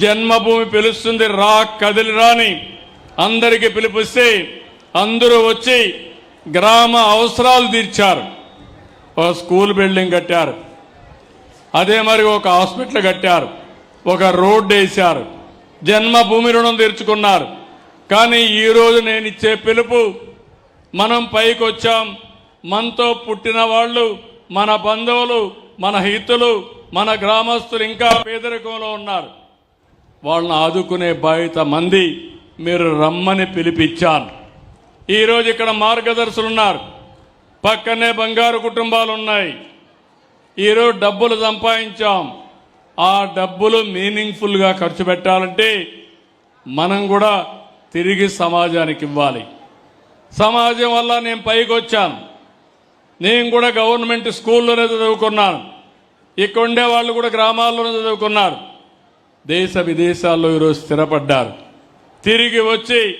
జన్మభూమి పిలుస్తుంది రా కదిలి రాని. అందరికి పిలిపిస్తే అందరూ వచ్చి గ్రామ అవసరాలు తీర్చారు. ఒక స్కూల్ బిల్డింగ్ కట్టారు. అదే మరి ఒక హాస్పిటల్ కట్టారు. ఒక రోడ్డు వేశారు. జన్మభూమి రుణం తీర్చుకున్నారు. కానీ ఈరోజు నేను ఇచ్చే పిలుపు మనం పైకి వచ్చాం. మనతో పుట్టిన వాళ్ళు మన బంధువులు మన హితులు మన గ్రామస్తులు ఇంకా పేదరికంలో ఉన్నారు. వాళ్ళని ఆదుకునే బాధ్యత మంది. మీరు రమ్మని పిలిపించాను. ఈరోజు ఇక్కడ మార్గదర్శులు ఉన్నారు. పక్కనే బంగారు కుటుంబాలు ఉన్నాయి. ఈరోజు డబ్బులు సంపాదించాం. ఆ డబ్బులు మీనింగ్ఫుల్గా ఖర్చు పెట్టాలంటే మనం కూడా తిరిగి సమాజానికి ఇవ్వాలి. సమాజం వల్ల నేను పైకి వచ్చాను. నేను కూడా గవర్నమెంట్ స్కూల్లోనే చదువుకున్నాను. ఇక్కడ ఉండే వాళ్ళు కూడా గ్రామాల్లోనే చదువుకున్నారు. దేశ విదేశాల్లో ఈరోజు స్థిరపడ్డారు. తిరిగి వచ్చి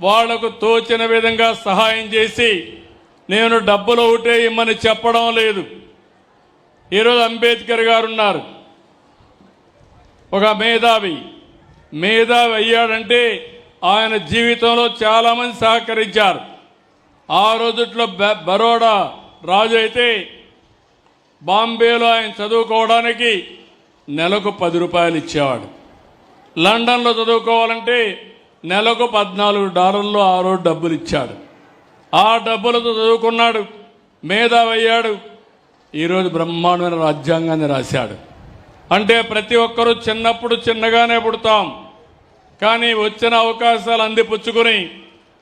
వాళ్ళకు తోచిన విధంగా సహాయం చేసి నేను డబ్బులు ఒకటే ఇమ్మని చెప్పడం లేదు. ఈరోజు అంబేద్కర్ గారు ఉన్నారు. ఒక మేధావి. మేధావి అయ్యాడంటే ఆయన జీవితంలో చాలామంది సహకరించారు. ఆ రోజుట్లో బరోడా రాజు అయితే బాంబేలో ఆయన చదువుకోవడానికి నెలకు పది రూపాయలు ఇచ్చేవాడు. లండన్లో చదువుకోవాలంటే నెలకు పద్నాలుగు డాలర్లు ఆ రోజు డబ్బులు ఇచ్చాడు. ఆ డబ్బులతో చదువుకున్నాడు మేధావయ్యాడు ఈరోజు బ్రహ్మాండమైన రాజ్యాంగాన్ని రాశాడు. అంటే ప్రతి ఒక్కరూ చిన్నప్పుడు చిన్నగానే పుడతాం. కానీ వచ్చిన అవకాశాలు అందిపుచ్చుకొని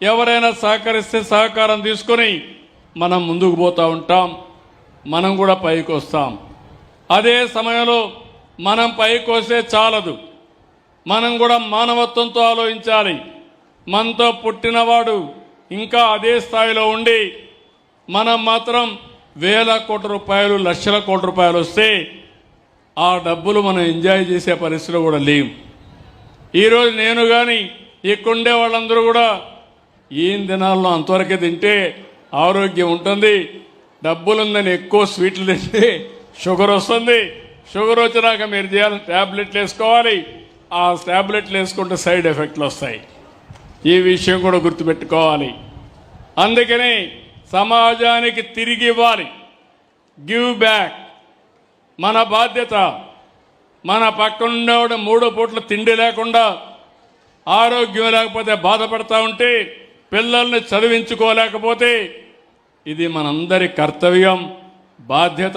ఎవరైనా సహకరిస్తే సహకారం తీసుకొని మనం ముందుకు పోతూ ఉంటాం. మనం కూడా పైకి వస్తాం. అదే సమయంలో మనం పైకి వస్తే చాలదు. మనం కూడా మానవత్వంతో ఆలోచించాలి. మనతో పుట్టినవాడు ఇంకా అదే స్థాయిలో ఉండి మనం మాత్రం వేల కోట్ల రూపాయలు లక్షల కోట్ల రూపాయలు వస్తే ఆ డబ్బులు మనం ఎంజాయ్ చేసే పరిస్థితిలో కూడా లేవు ఈరోజు నేను కానీ ఇక్కడుండే వాళ్ళందరూ కూడా ఏం దినాల్లో అంతవరకే తింటే ఆరోగ్యం ఉంటుంది. డబ్బులుందని ఎక్కువ స్వీట్లు తింటే షుగర్ వస్తుంది. షుగర్ వచ్చినాక మీరు చేయాలి ట్యాబ్లెట్లు వేసుకోవాలి. ఆ ట్యాబ్లెట్లు వేసుకుంటే సైడ్ ఎఫెక్ట్లు వస్తాయి. ఈ విషయం కూడా గుర్తుపెట్టుకోవాలి. అందుకని సమాజానికి తిరిగి ఇవ్వాలి. గివ్ బ్యాక్ మన బాధ్యత. మన పక్కనుండేవాడు మూడు పూట్ల తిండి లేకుండా ఆరోగ్యం లేకపోతే బాధపడతా ఉంటే పిల్లల్ని చదివించుకోలేకపోతే ఇది మనందరి కర్తవ్యం బాధ్యత.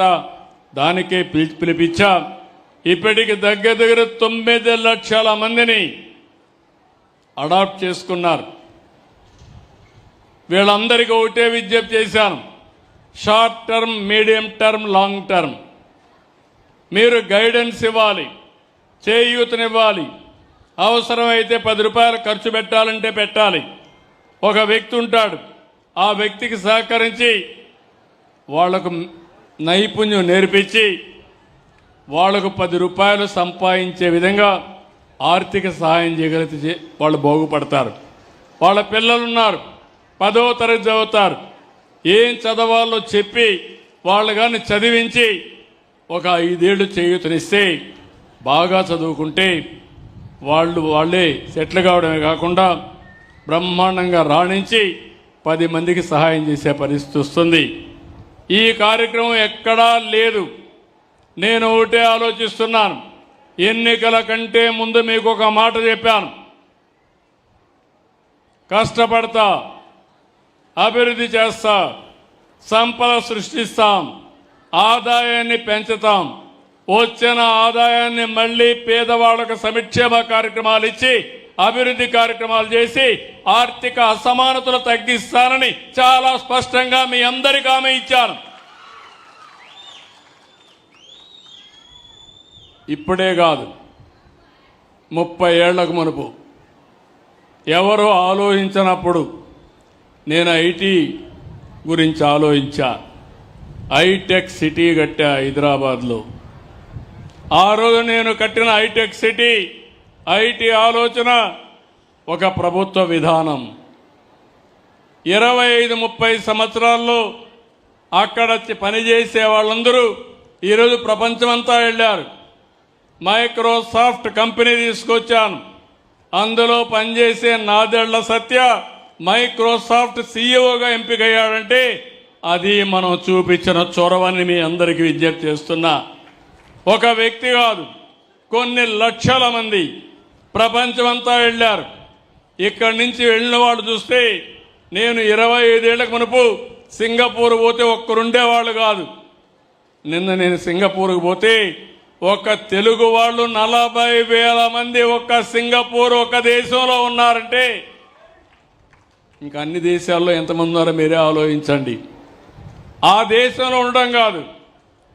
దానికే పిలిచి పిలిపించా. ఇప్పటికి దగ్గర దగ్గర తొమ్మిది లక్షల మందిని అడాప్ట్ చేసుకున్నారు. వీళ్ళందరికీ ఒకటే విజ్ఞప్తి చేశాను. Short term medium term long term. మీరు గైడెన్స్ ఇవ్వాలి చేయూతనివ్వాలి. అవసరమైతే పది రూపాయలు ఖర్చు పెట్టాలంటే పెట్టాలి. ఒక వ్యక్తి ఉంటాడు. ఆ వ్యక్తికి సహకరించి వాళ్ళకు నైపుణ్యం నేర్పించి వాళ్ళకు పది రూపాయలు సంపాదించే విధంగా ఆర్థిక సహాయం చేయగలిగితే చే- వాళ్ళు బాగుపడతారు. వాళ్ళ పిల్లలు ఉన్నారు పదవ తరగతి చదువుతారు. ఏం చదవాలో చెప్పి వాళ్ళు కానీ చదివించి ఒక ఐదేళ్ళు చేయూతనిస్తే బాగా చదువుకుంటే వాళ్ళు వాళ్ళే సెటిల్ కావడమే కాకుండా బ్రహ్మాండంగా రాణించి పది మందికి సహాయం చేసే పరిస్థితి వస్తుంది. ఈ కార్యక్రమం ఎక్కడా లేదు. నేను ఒకటే ఆలోచిస్తున్నాను. ఎన్నికల కంటే ముందు మీకు ఒక మాట చెప్పాను. కష్టపడతా అభివృద్ధి చేస్తా సంపద సృష్టిస్తాం ఆదాయాన్ని పెంచుతాం. వచ్చిన ఆదాయాన్ని మళ్ళీ పేదవాళ్ళకు సంక్షేమ కార్యక్రమాలు ఇచ్చి అభివృద్ధి కార్యక్రమాలు చేసి ఆర్థిక అసమానతలు తగ్గిస్తానని చాలా స్పష్టంగా మీ అందరికీ ఆమె ఇచ్చాను. ఇప్పుడే కాదు ముప్పై ఏళ్ళకు మునుపు. ఎవరో ఆలోచించినప్పుడు నేను ఐటీ గురించి ఆలోచించా. ఐటెక్ సిటీ కట్టా హైదరాబాద్లో. ఆ రోజు నేను కట్టిన హైటెక్ సిటీ ఐటీ ఆలోచన ఒక ప్రభుత్వ విధానం. ఇరవై ఐదు ముప్పై సంవత్సరాల్లో అక్కడ పనిచేసే వాళ్ళందరూ ఈరోజు ప్రపంచమంతా వెళ్ళారు. మైక్రోసాఫ్ట్ కంపెనీ తీసుకొచ్చాను. అందులో పనిచేసే నాదెళ్ళ సత్య మైక్రోసాఫ్ట్ సీఈఓగా ఎంపికయ్యాడంటే అది మనం చూపించిన చొరవని మీ అందరికీ విజ్ఞప్తి చేస్తున్నా. ఒక వ్యక్తి కాదు కొన్ని లక్షల మంది ప్రపంచమంతా వెళ్ళారు. ఇక్కడి నుంచి వెళ్ళిన వాళ్ళు చూస్తే నేను ఇరవై ఐదేళ్ళకు మునుపు సింగపూర్ పోతే ఒక్కరుండేవాళ్ళు కాదు. నిన్న నేను సింగపూర్కి పోతే ఒక తెలుగు వాళ్ళు నలభై వేల మంది ఒక్క సింగపూర్ ఒక దేశంలో ఉన్నారంటే ఇంకా అన్ని దేశాల్లో ఎంతమంది ఉన్నారో మీరే ఆలోచించండి. ఆ దేశంలో ఉండడం కాదు.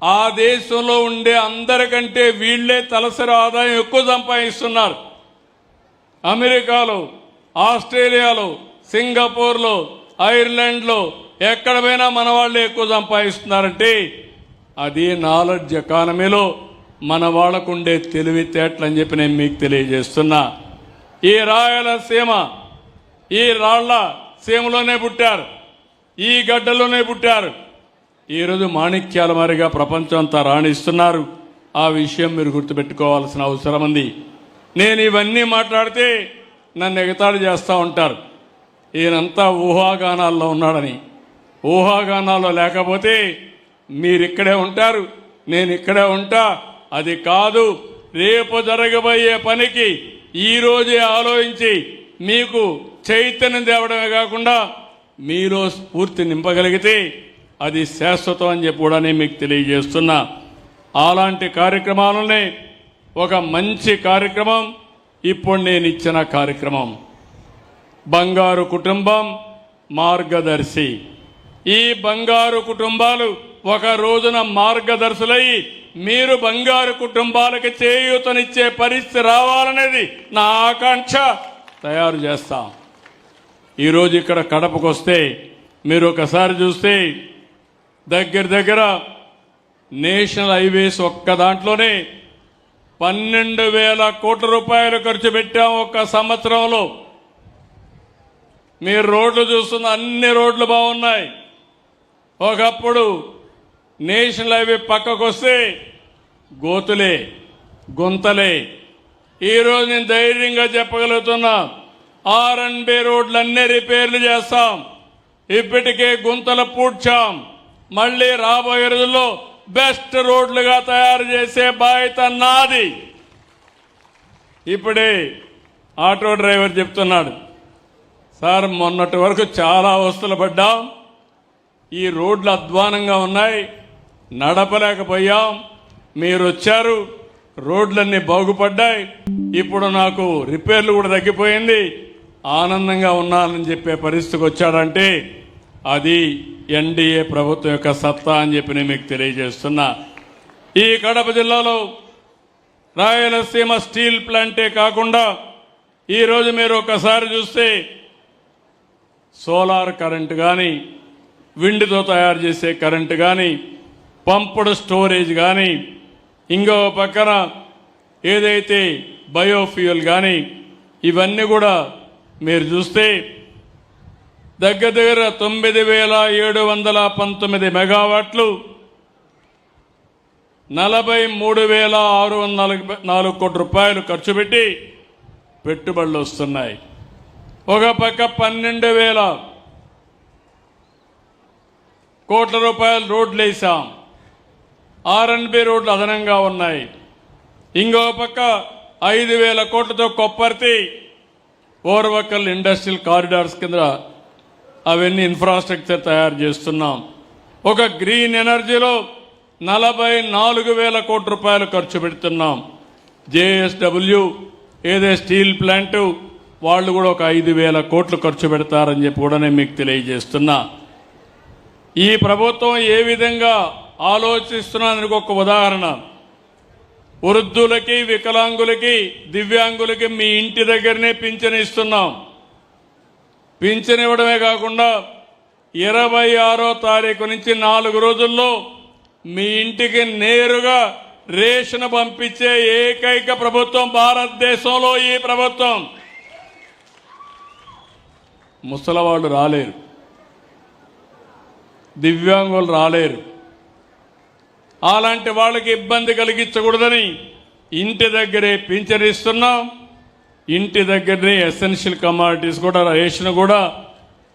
ఆ దేశంలో ఉండే అందరికంటే వీళ్ళే తలసరి ఆదాయం ఎక్కువ సంపాదిస్తున్నారు. అమెరికాలో ఆస్ట్రేలియాలో సింగపూర్లో ఐర్లాండ్లో ఎక్కడ పోయినా మన వాళ్ళు ఎక్కువ సంపాదిస్తున్నారంటే అది నాలెడ్జ్ ఎకానమీలో మన వాళ్ళకుండే తెలివితేటలు అని చెప్పి నేను మీకు తెలియజేస్తున్నా. ఈ రాయలసీమ ఈ రాళ్ళ సీమలోనే పుట్టారు. ఈ గడ్డలోనే పుట్టారు. ఈరోజు మాణిక్యాల మారిగా ప్రపంచం అంతా రాణిస్తున్నారు. ఆ విషయం మీరు గుర్తుపెట్టుకోవాల్సిన అవసరం ఉంది. నేను ఇవన్నీ మాట్లాడితే నన్ను ఎగతాళి చేస్తూ ఉంటారు. ఈయనంతా ఊహాగానాల్లో ఉన్నాడని. ఊహాగానాల్లో లేకపోతే మీరిక్కడే ఉంటారు నేను ఇక్కడే ఉంటా. అది కాదు రేపు జరగబోయే పనికి ఈరోజే ఆలోచించి మీకు చైతన్యం తేవడమే కాకుండా మీలో స్ఫూర్తి నింపగలిగితే అది శాశ్వతం అని చెప్పి కూడా నేను మీకు తెలియజేస్తున్నా. అలాంటి కార్యక్రమాలనే ఒక మంచి కార్యక్రమం ఇప్పుడు నేను ఇచ్చిన కార్యక్రమం. బంగారు కుటుంబం మార్గదర్శి. ఈ బంగారు కుటుంబాలు ఒక రోజున మార్గదర్శులై మీరు బంగారు కుటుంబాలకు చేయూతనిచ్చే పరిస్థితి రావాలనేది నా ఆకాంక్ష. తయారు చేస్తాం. ఈరోజు ఇక్కడ కడపకు వస్తే మీరు ఒకసారి చూస్తే దగ్గర దగ్గర నేషనల్ హైవేస్ ఒక్క దాంట్లోనే పన్నెండు వేల కోట్ల రూపాయలు ఖర్చు పెట్టాం ఒక్క సంవత్సరంలో. మీరు రోడ్లు చూస్తున్న అన్ని రోడ్లు బాగున్నాయి. ఒకప్పుడు నేషనల్ హైవే పక్కకు వస్తే గోతులే గుంతలే. ఈరోజు నేను ధైర్యంగా చెప్పగలుగుతున్నా ఆర్ అండ్ బి రోడ్లు అన్ని రిపేర్లు చేస్తాం. ఇప్పటికే గుంతలు పూడ్చాం. మళ్ళీ రాబోయే రోజుల్లో బెస్ట్ రోడ్లుగా తయారు చేసే బాధ్యత నాది. ఇప్పుడే ఆటో డ్రైవర్ చెప్తున్నాడు సార్ మొన్నటి వరకు చాలా అవస్థలు పడ్డాం. ఈ రోడ్లు అధ్వానంగా ఉన్నాయి. నడపలేకపోయాం. మీరు వచ్చారు. రోడ్లన్నీ బాగుపడ్డాయి. ఇప్పుడు నాకు రిపేర్లు కూడా తగ్గిపోయింది. ఆనందంగా ఉన్నానని చెప్పే పరిస్థితికి వచ్చాడంటే అది ఎన్డీఏ ప్రభుత్వం యొక్క సత్తా అని చెప్పి నేను మీకు తెలియజేస్తున్నా. ఈ కడప జిల్లాలో రాయలసీమ స్టీల్ ప్లాంటే కాకుండా ఈరోజు మీరు ఒకసారి చూస్తే సోలార్ కరెంటు కానీ విండ్తో తయారు చేసే కరెంటు కానీ పంపుడు స్టోరేజ్ కానీ ఇంకో పక్కన ఏదైతే బయోఫ్యూయల్ కానీ ఇవన్నీ కూడా మీరు చూస్తే దగ్గర దగ్గర తొమ్మిది వేల ఏడు వందల పంతొమ్మిది మెగావాట్లు నలభై మూడు వేల ఆరు వందల నాలుగు కోట్ల రూపాయలు ఖర్చు పెట్టి పెట్టుబడులు వస్తున్నాయి. ఒక పక్క పన్నెండు వేల కోట్ల రూపాయలు రోడ్లు వేసాం. ఆర్ఎన్బి రోడ్లు అదనంగా ఉన్నాయి. ఇంకో పక్క ఐదు వేల కోట్లతో కొప్పర్తి ఓర్వకల్ ఇండస్ట్రియల్ కారిడార్స్ కింద అవన్నీ ఇన్ఫ్రాస్ట్రక్చర్ తయారు చేస్తున్నాం. ఒక గ్రీన్ ఎనర్జీలో నలభై నాలుగు వేల కోట్ల రూపాయలు ఖర్చు పెడుతున్నాం. జేఎస్డబ్ల్యూ ఏదే స్టీల్ ప్లాంట్ వాళ్ళు కూడా ఒక ఐదు వేల కోట్లు ఖర్చు పెడతారని చెప్పి కూడా నేను మీకు తెలియజేస్తున్నా. ఈ ప్రభుత్వం ఏ విధంగా ఆలోచిస్తున్నదానికి ఒక ఉదాహరణ. వృద్ధులకి వికలాంగులకి దివ్యాంగులకి మీ ఇంటి దగ్గరనే పింఛను ఇస్తున్నాం. పింఛన్ ఇవ్వడమే కాకుండా ఇరవై ఆరో తారీఖు నుంచి నాలుగు రోజుల్లో మీ ఇంటికి నేరుగా రేషన్ పంపించే ఏకైక ప్రభుత్వం భారతదేశంలో ఈ ప్రభుత్వం. ముసలవాళ్ళు రాలేరు. దివ్యాంగులు రాలేరు. అలాంటి వాళ్ళకి ఇబ్బంది కలిగించకూడదని ఇంటి దగ్గరే పింఛనిస్తున్నాం. ఇంటి దగ్గరనే ఎసెన్షియల్ కమాడిటీస్ కూడా రేషన్ కూడా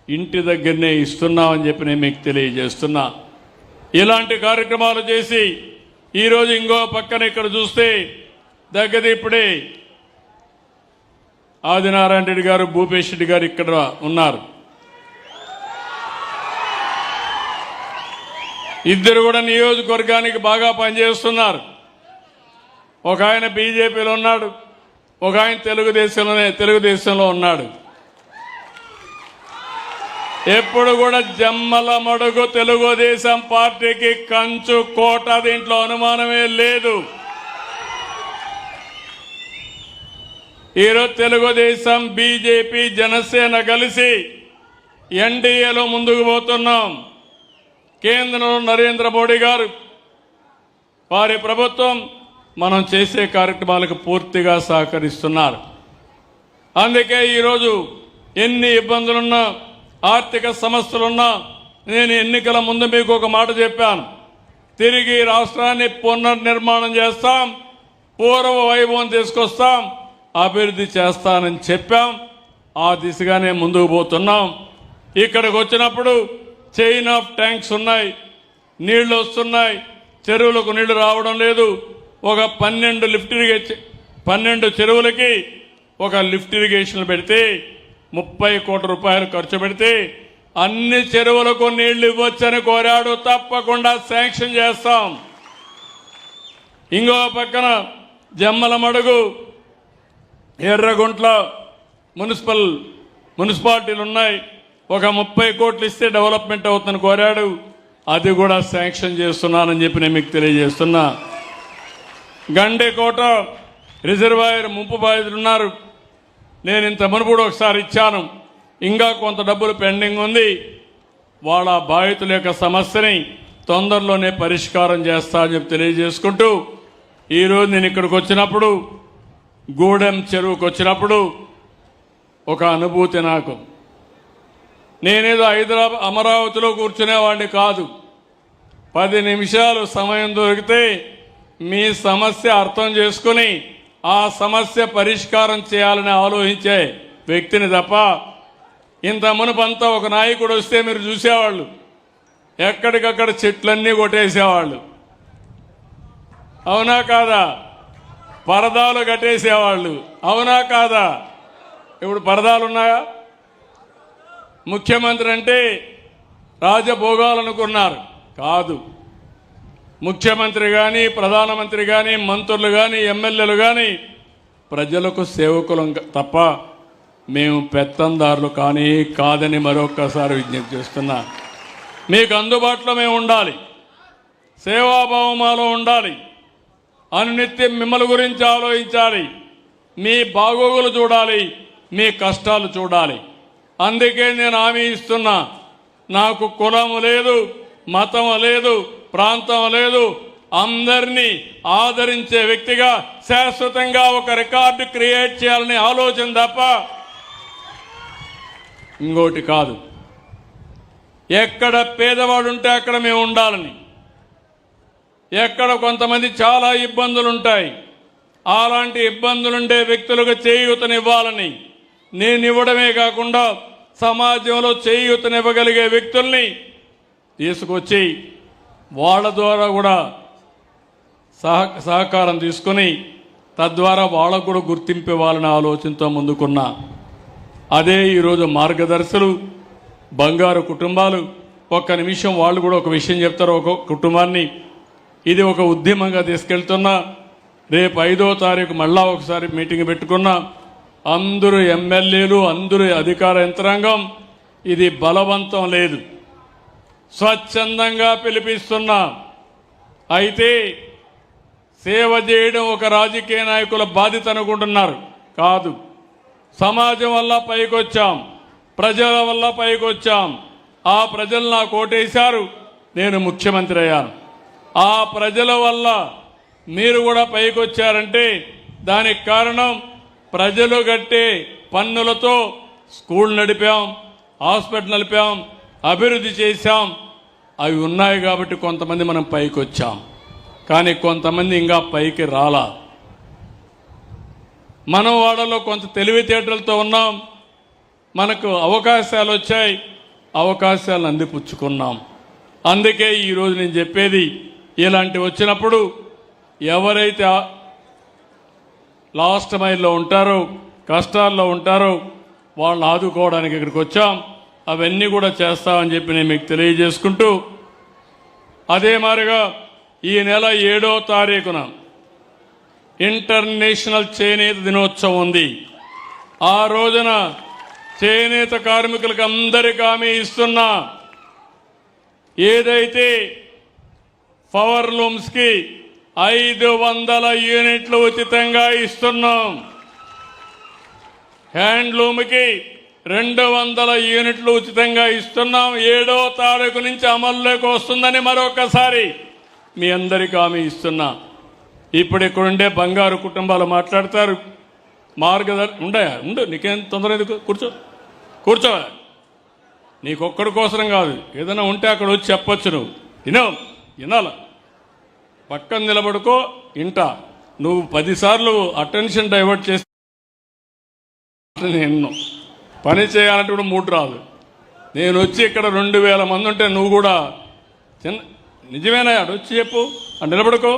ఇంటి దగ్గరనే ఇస్తున్నామని చెప్పి నేను మీకు తెలియజేస్తున్నా. ఇలాంటి కార్యక్రమాలు చేసి ఈరోజు ఇంకో పక్కన ఇక్కడ చూస్తే దగ్గర ఇప్పుడే ఆదినారాయణ రెడ్డి గారు భూపేష్ రెడ్డి గారు ఇక్కడ ఉన్నారు. ఇద్దరు కూడా నియోజకవర్గానికి బాగా పనిచేస్తున్నారు. ఒక ఆయన బీజేపీలో ఉన్నాడు. ఒక ఆయన తెలుగుదేశంలోనే తెలుగుదేశంలో ఉన్నాడు. ఎప్పుడు కూడా జమ్మల మడుగు తెలుగుదేశం పార్టీకి కంచు కోట దీంట్లో అనుమానమే లేదు. ఈరోజు తెలుగుదేశం బీజేపీ జనసేన కలిసి ఎన్డీఏలో ముందుకు పోతున్నాం. కేంద్రంలో నరేంద్ర మోడీ గారు వారి ప్రభుత్వం మనం చేసే కార్యక్రమాలకు పూర్తిగా సహకరిస్తున్నారు. అందుకే ఈరోజు ఎన్ని ఇబ్బందులున్నా ఆర్థిక సమస్యలున్నా నేను ఎన్నికల ముందు మీకు ఒక మాట చెప్పాను. తిరిగి రాష్ట్రాన్ని పునర్నిర్మాణం చేస్తాం పూర్వ వైభవం తీసుకొస్తాం అభివృద్ధి చేస్తానని చెప్పాం. ఆ దిశగానే ముందుకు పోతున్నాం. ఇక్కడికి వచ్చినప్పుడు చైన్ ఆఫ్ ట్యాంక్స్ ఉన్నాయి నీళ్ళు వస్తున్నాయి చెరువులకు నీళ్ళు రావడం లేదు. ఒక పన్నెండు లిఫ్ట్ ఇరిగేషన్ పన్నెండు చెరువులకి ఒక లిఫ్ట్ ఇరిగేషన్ పెడితే ముప్పై కోట్ల రూపాయలు ఖర్చు పెడితే అన్ని చెరువులకు నీళ్ళు ఇవ్వచ్చని కోరాడు. తప్పకుండా శాంక్షన్ చేస్తాం. ఇంకో పక్కన జమ్మల మడుగు ఎర్రగుంట్ల మున్సిపల్ మున్సిపాలిటీలు ఉన్నాయి. ఒక ముప్పై కోట్లు ఇస్తే డెవలప్మెంట్ అవుతుందని కోరాడు. అది కూడా శాంక్షన్ చేస్తున్నానని చెప్పి నేను మీకు తెలియజేస్తున్నా. గండేకోట రిజర్వాయర్ ముంపు బాధితులు ఉన్నారు నేను ఇంత మునుపుడు ఒకసారి ఇచ్చాను. ఇంకా కొంత డబ్బులు పెండింగ్ ఉంది. వాళ్ళ బాధితుల యొక్క సమస్యని తొందరలోనే పరిష్కారం చేస్తా అని చెప్పి తెలియజేసుకుంటూ ఈరోజు నేను ఇక్కడికి వచ్చినప్పుడు గూడెం చెరువుకు వచ్చినప్పుడు ఒక అనుభూతి నాకు. నేనేదో హైదరాబాద్ అమరావతిలో కూర్చునేవాడిని కాదు. పది నిమిషాలు సమయం దొరికితే మీ సమస్య అర్థం చేసుకుని ఆ సమస్య పరిష్కారం చేయాలని ఆలోచించే వ్యక్తిని తప్ప ఇంత మునుపంతా ఒక నాయకుడు వస్తే మీరు చూసేవాళ్ళు. ఎక్కడికక్కడ చెట్లన్నీ కొట్టేసేవాళ్ళు. అవునా కాదా? పరదాలు కట్టేసేవాళ్ళు. అవునా కాదా? ఇప్పుడు పరదాలు ఉన్నాయా? ముఖ్యమంత్రి అంటే రాజభోగాలనుకున్నారు కాదు. ముఖ్యమంత్రి కానీ ప్రధానమంత్రి కానీ మంత్రులు కానీ ఎమ్మెల్యేలు కానీ ప్రజలకు సేవకులం తప్ప మేము పెత్తందారులు కానీ కాదని మరొక్కసారి విజ్ఞప్తి చేస్తున్నా. మీకు అందుబాటులో మేము ఉండాలి. సేవాభావం మాలో ఉండాలి. అనునిత్యం మిమ్మల్ని గురించి ఆలోచించాలి. మీ బాగోగులు చూడాలి. మీ కష్టాలు చూడాలి. అందుకే నేను హామీ ఇస్తున్నా. నాకు కులము లేదు మతం లేదు ప్రాంతం లేదు. అందరినీ ఆదరించే వ్యక్తిగా శాశ్వతంగా ఒక రికార్డు క్రియేట్ చేయాలనే ఆలోచన తప్ప ఇంకోటి కాదు. ఎక్కడ పేదవాడు ఉంటే అక్కడ మేము ఉండాలని. ఎక్కడ కొంతమంది చాలా ఇబ్బందులు ఉంటాయి అలాంటి ఇబ్బందులుండే వ్యక్తులకు చేయూతనివ్వాలని. నేను ఇవ్వడమే కాకుండా సమాజంలో చేయూతనివ్వగలిగే వ్యక్తుల్ని తీసుకొచ్చి వాళ్ళ ద్వారా కూడా సహ సహకారం తీసుకొని తద్వారా వాళ్ళకు కూడా గుర్తింపు ఇవ్వాలనే ఆలోచనతో ముందుకున్న అదే ఈరోజు మార్గదర్శులు బంగారు కుటుంబాలు. ఒక్క నిమిషం వాళ్ళు కూడా ఒక విషయం చెప్తారు ఒక కుటుంబాన్ని. ఇది ఒక ఉద్యమంగా తీసుకెళ్తున్నా. రేపు ఐదో తారీఖు మళ్ళా ఒకసారి మీటింగ్ పెట్టుకున్నా. అందరూ ఎమ్మెల్యేలు అందరూ అధికార యంత్రాంగం. ఇది బలవంతం లేదు. స్వచ్ఛందంగా పిలిపిస్తున్నాం. అయితే సేవ చేయడం ఒక రాజకీయ నాయకుల బాధ్యత అనుకుంటున్నారు. కాదు. సమాజం వల్ల పైకొచ్చాం. ప్రజల వల్ల పైకొచ్చాం. ఆ ప్రజలు నాకు ఓటేశారు. నేను ముఖ్యమంత్రి అయ్యాను. ఆ ప్రజల వల్ల మీరు కూడా పైకొచ్చారంటే దానికి కారణం ప్రజలు కట్టే పన్నులతో స్కూల్ నడిపాం హాస్పిటల్ నడిపాం అభివృద్ధి చేశాం. అవి ఉన్నాయి కాబట్టి కొంతమంది మనం పైకి వచ్చాం కానీ కొంతమంది ఇంకా పైకి రాలా. మనం వాళ్ళలో కొంత తెలివితేటలతో ఉన్నాం. మనకు అవకాశాలు వచ్చాయి. అవకాశాలను అందిపుచ్చుకున్నాం. అందుకే ఈరోజు నేను చెప్పేది ఇలాంటి వచ్చినప్పుడు ఎవరైతే లాస్ట్ మైల్లో ఉంటారో కష్టాల్లో ఉంటారో వాళ్ళని ఆదుకోవడానికి ఇక్కడికి వచ్చాం. అవన్నీ కూడా చేస్తామని చెప్పి నేను మీకు తెలియజేసుకుంటూ అదే మారిగా ఈ నెల ఏడో తారీఖున ఇంటర్నేషనల్ చేనేత దినోత్సవం ఉంది. ఆ రోజున చేనేత కార్మికులకు అందరికీ హామీ ఇస్తున్నా ఏదైతే పవర్ లూమ్స్కి ఐదు వందల యూనిట్లు ఉచితంగా ఇస్తున్నాం. హ్యాండ్లూమ్కి రెండు వందల యూనిట్లు ఉచితంగా ఇస్తున్నాం. ఏడో తారీఖు నుంచి అమల్లోకి వస్తుందని మరొకసారి మీ అందరికీ హామీ ఇస్తున్నా. ఇప్పుడు ఇక్కడ ఉండే బంగారు కుటుంబాలు మాట్లాడతారు. మార్గదర్ ఉండయా? ఉండు నీకేం తొందర ఎందుకు? కూర్చో. కూర్చో నీకొక్కడి కోసం కాదు. ఏదైనా ఉంటే అక్కడ వచ్చి చెప్పొచ్చు నువ్వు. వినో వినాల? పక్కన నిలబడుకో ఇంట నువ్వు పదిసార్లు అటెన్షన్ డైవర్ట్ చేసి నేను పని చేయాలంటే కూడా మూడు రాదు. నేను వచ్చి ఇక్కడ రెండు వేల మంది ఉంటే నువ్వు కూడా చిన్న నిజమేనా ఆడు వచ్చి చెప్పు ఆ నిలబడుకో.